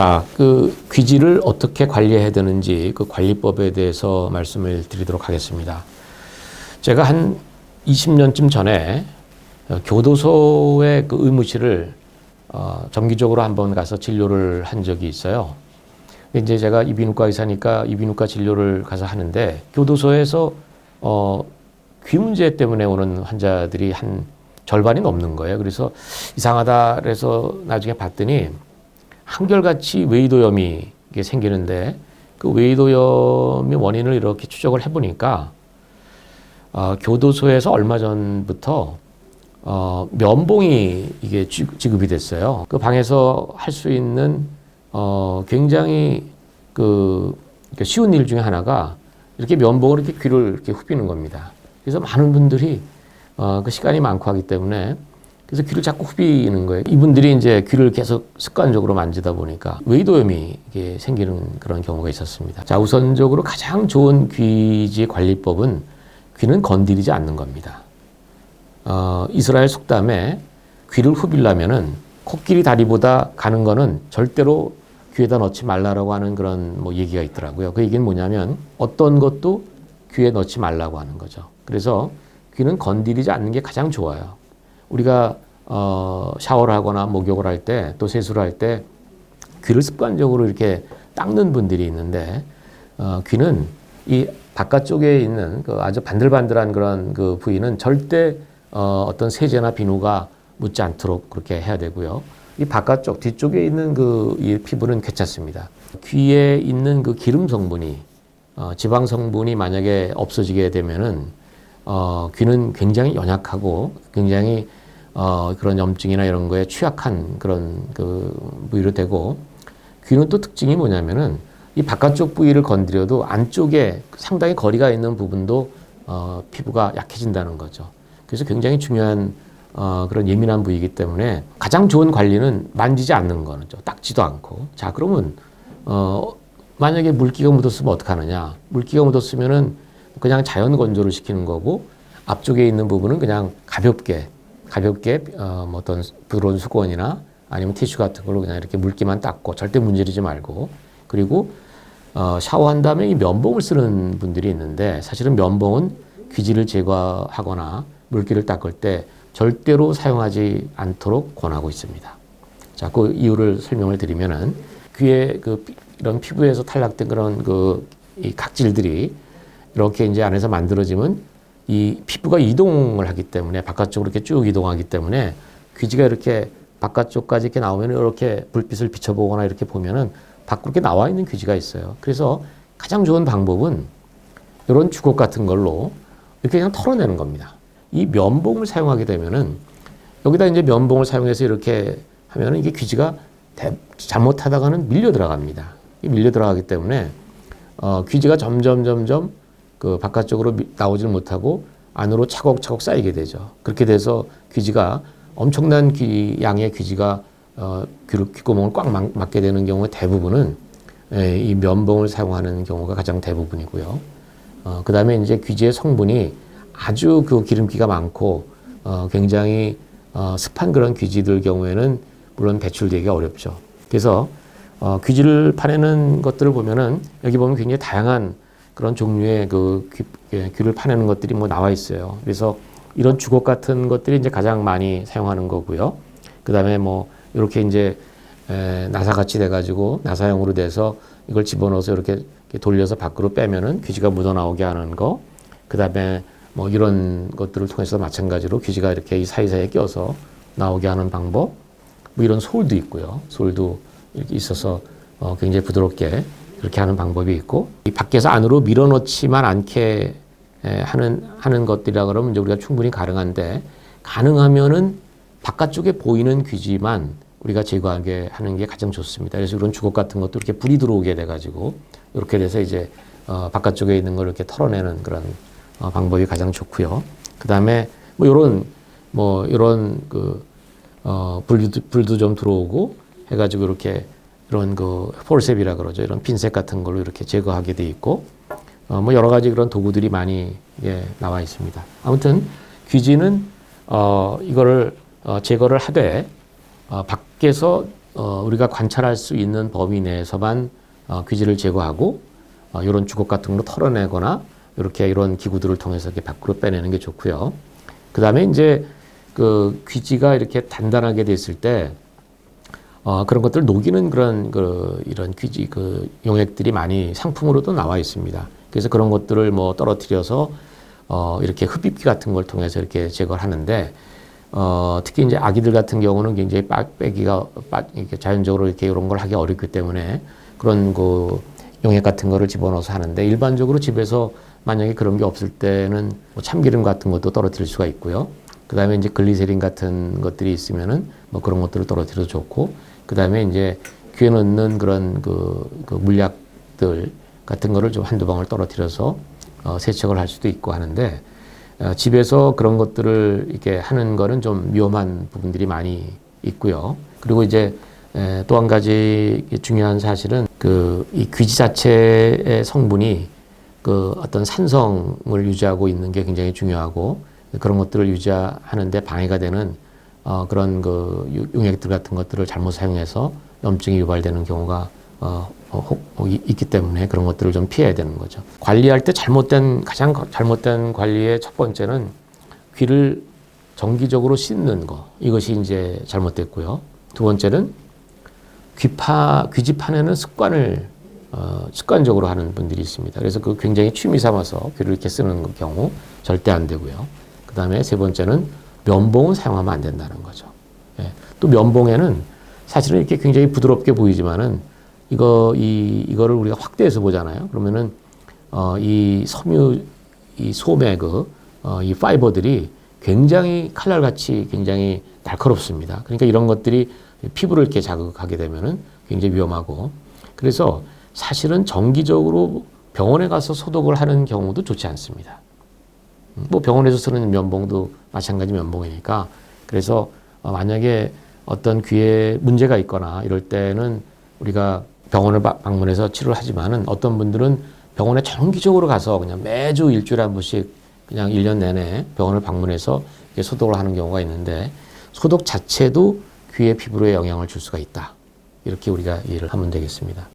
자, 그 귀지를 어떻게 관리해야 되는지 그 관리법에 대해서 말씀을 드리도록 하겠습니다. 제가 한 20년쯤 전에 어, 교도소의 그 의무실을 어, 정기적으로 한번 가서 진료를 한 적이 있어요. 이제 제가 이비인후과 의사니까 이비인후과 진료를 가서 하는데 교도소에서 어, 귀 문제 때문에 오는 환자들이 한 절반이 넘는 거예요. 그래서 이상하다 그래서 나중에 봤더니 한결같이 웨이도염이 이게 생기는데 그 웨이도염의 원인을 이렇게 추적을 해보니까 어, 교도소에서 얼마 전부터 어, 면봉이 이게 지- 지급이 됐어요. 그 방에서 할 수 있는 어, 굉장히 그 쉬운 일 중에 하나가 이렇게 면봉을 이렇게 귀를 이렇게 후비는 겁니다. 그래서 많은 분들이 어, 그 시간이 많고 하기 때문에 그래서 귀를 자꾸 후비는 거예요. 이분들이 이제 귀를 계속 습관적으로 만지다 보니까 이게 생기는 그런 경우가 있었습니다. 자, 우선적으로 가장 좋은 귀지 관리법은 귀는 건드리지 않는 겁니다. 어, 이스라엘 속담에 귀를 후빌라면은 코끼리 다리보다 가는 거는 절대로 귀에다 넣지 말라라고 하는 그런 뭐 얘기가 있더라고요. 그 얘기는 뭐냐면 어떤 것도 귀에 넣지 말라고 하는 거죠. 그래서 귀는 건드리지 않는 게 가장 좋아요. 우리가 어, 샤워를 하거나 목욕을 할 때 또 세수를 할 때 귀를 습관적으로 이렇게 닦는 분들이 있는데 어, 귀는 이 바깥쪽에 있는 그 아주 반들반들한 그런 그 부위는 절대 어, 어떤 세제나 비누가 묻지 않도록 그렇게 해야 되고요. 이 바깥쪽 뒤쪽에 있는 그 이 피부는 괜찮습니다. 귀에 있는 그 기름 성분이 어, 지방 성분이 만약에 없어지게 되면은 어, 귀는 굉장히 연약하고 굉장히 어, 그런 염증이나 이런 거에 취약한 그런 그 부위로 되고 귀는 또 특징이 뭐냐면은 이 바깥쪽 부위를 건드려도 안쪽에 상당히 거리가 있는 부분도 어, 피부가 약해진다는 거죠. 그래서 굉장히 중요한 어, 그런 예민한 부위이기 때문에 가장 좋은 관리는 만지지 않는 거죠. 닦지도 않고. 자, 그러면 어, 만약에 물기가 묻었으면 어떡하느냐? 물기가 묻었으면은 그냥 자연 건조를 시키는 거고 앞쪽에 있는 부분은 그냥 가볍게 가볍게 어, 뭐 어떤 부드러운 수건이나 아니면 티슈 같은 걸로 그냥 이렇게 물기만 닦고 절대 문지르지 말고 그리고 어, 샤워한 다음에 이 면봉을 쓰는 분들이 있는데 사실은 면봉은 귀지를 제거하거나 물기를 닦을 때 절대로 사용하지 않도록 권하고 있습니다. 자, 그 이유를 설명을 드리면은 귀에 그 피- 이런 피부에서 탈락된 그런 그이 각질들이 이렇게 이제 안에서 만들어지면 이 피부가 이동을 하기 때문에 바깥쪽으로 이렇게 쭉 이동하기 때문에 귀지가 이렇게 바깥쪽까지 이렇게 나오면 이렇게 불빛을 비춰보거나 이렇게 보면은 밖으로 이렇게 나와 있는 귀지가 있어요. 그래서 가장 좋은 방법은 이런 주걱 같은 걸로 이렇게 그냥 털어내는 겁니다. 이 면봉을 사용하게 되면은 여기다 이제 면봉을 사용해서 이렇게 하면은 이게 귀지가 대- 잘못하다가는 밀려 들어갑니다. 이 밀려 들어가기 때문에 어, 귀지가 점점 점점 그 바깥쪽으로 미- 나오질 못하고 안으로 차곡차곡 쌓이게 되죠. 그렇게 돼서 귀지가 엄청난 귀, 양의 귀지가 어, 귀를 귓구멍을 꽉 막, 막게 되는 경우에 대부분은 예, 이 면봉을 사용하는 경우가 가장 대부분이고요. 어, 그 다음에 이제 귀지의 성분이 아주 그 기름기가 많고 어, 굉장히 어, 습한 그런 귀지들 경우에는 물론 배출되기가 어렵죠. 그래서 어, 귀지를 파내는 것들을 보면은 여기 보면 굉장히 다양한 그런 종류의 그 귀, 예, 귀를 파내는 것들이 뭐 나와 있어요. 그래서 이런 주걱 같은 것들이 이제 가장 많이 사용하는 거고요. 그 다음에 뭐 이렇게 이제 에, 나사 같이 돼가지고 나사형으로 돼서 이걸 집어넣어서 이렇게, 이렇게 돌려서 밖으로 빼면은 귀지가 묻어나오게 하는 거. 그 다음에 뭐 이런 것들을 통해서 마찬가지로 귀지가 이렇게 이 사이사이에 껴서 나오게 하는 방법. 뭐 이런 솔도 있고요. 솔도 이렇게 있어서 어, 굉장히 부드럽게 그렇게 하는 방법이 있고 이 밖에서 안으로 밀어넣지만 않게 에, 하는 하는 것들이라 그러면 이제 우리가 충분히 가능한데 가능하면은 바깥쪽에 보이는 귀지만 우리가 제거하게 하는 게 가장 좋습니다. 그래서 이런 주걱 같은 것도 이렇게 불이 들어오게 돼가지고 이렇게 돼서 이제 어, 바깥쪽에 있는 걸 이렇게 털어내는 그런 어, 방법이 가장 좋고요. 그 다음에 뭐 이런 뭐 이런 그 어, 불도, 불도 좀 들어오고 해가지고 이렇게 이런 그 폴셉이라 그러죠. 이런 핀셋 같은 걸로 이렇게 제거하게 돼 있고 어, 뭐 여러 가지 그런 도구들이 많이 예, 나와 있습니다. 아무튼 귀지는 어, 이거를 어, 제거를 하되 어, 밖에서 어, 우리가 관찰할 수 있는 범위 내에서만 어, 귀지를 제거하고 어, 이런 주걱 같은 걸 털어내거나 이렇게 이런 기구들을 통해서 이렇게 밖으로 빼내는 게 좋고요. 그 다음에 이제 그 귀지가 이렇게 단단하게 됐을 때 어, 그런 것들 녹이는 그런 그 이런 귀지 그 용액들이 많이 상품으로도 나와 있습니다. 그래서 그런 것들을 뭐 떨어뜨려서 어, 이렇게 흡입기 같은 걸 통해서 이렇게 제거를 하는데 어, 특히 이제 아기들 같은 경우는 굉장히 빠, 빼기가 빠, 이렇게 자연적으로 이렇게 이런 걸 하기 어렵기 때문에 그런 그 용액 같은 거를 집어넣어서 하는데 일반적으로 집에서 만약에 그런 게 없을 때는 뭐 참기름 같은 것도 떨어뜨릴 수가 있고요. 그 다음에 이제 글리세린 같은 것들이 있으면은 뭐 그런 것들을 떨어뜨려도 좋고 그 다음에 이제 귀에 넣는 그런 그, 그 물약들 같은 거를 좀 한두 방울 떨어뜨려서 어, 세척을 할 수도 있고 하는데 어, 집에서 그런 것들을 이렇게 하는 거는 좀 위험한 부분들이 많이 있고요. 그리고 이제 또 한 가지 중요한 사실은 그 이 귀지 자체의 성분이 그 어떤 산성을 유지하고 있는 게 굉장히 중요하고 그런 것들을 유지하는데 방해가 되는 어, 그런 그 유- 용액들 같은 것들을 잘못 사용해서 염증이 유발되는 경우가 어, 어, 혹- 어, 이- 있기 때문에 그런 것들을 좀 피해야 되는 거죠. 관리할 때 잘못된 가장 거- 잘못된 관리의 첫 번째는 귀를 정기적으로 씻는 거 이것이 이제 잘못됐고요. 두 번째는 귀파 귀지판에는 습관을 어, 습관적으로 하는 분들이 있습니다. 그래서 그 굉장히 취미 삼아서 귀를 이렇게 쓰는 경우 절대 안 되고요. 그 다음에 세 번째는 면봉은 사용하면 안 된다는 거죠. 예. 또 면봉에는 사실은 이렇게 굉장히 부드럽게 보이지만은 이거 이 이거를 우리가 확대해서 보잖아요. 그러면은 어, 이 섬유 이 솜의 그 어, 이 파이버들이 굉장히 칼날같이 굉장히 날카롭습니다. 그러니까 이런 것들이 피부를 이렇게 자극하게 되면은 굉장히 위험하고 그래서 사실은 정기적으로 병원에 가서 소독을 하는 경우도 좋지 않습니다. 음, 뭐 병원에서 쓰는 면봉도 마찬가지 면봉이니까 그래서 어, 만약에 어떤 귀에 문제가 있거나 이럴 때는 우리가 병원을 바- 방문해서 치료를 하지만은 어떤 분들은 병원에 정기적으로 가서 그냥 매주 일주일에 한 번씩 그냥 일 년 내내 병원을 방문해서 소독을 하는 경우가 있는데 소독 자체도 귀의 피부에 영향을 줄 수가 있다. 이렇게 우리가 이해를 하면 되겠습니다.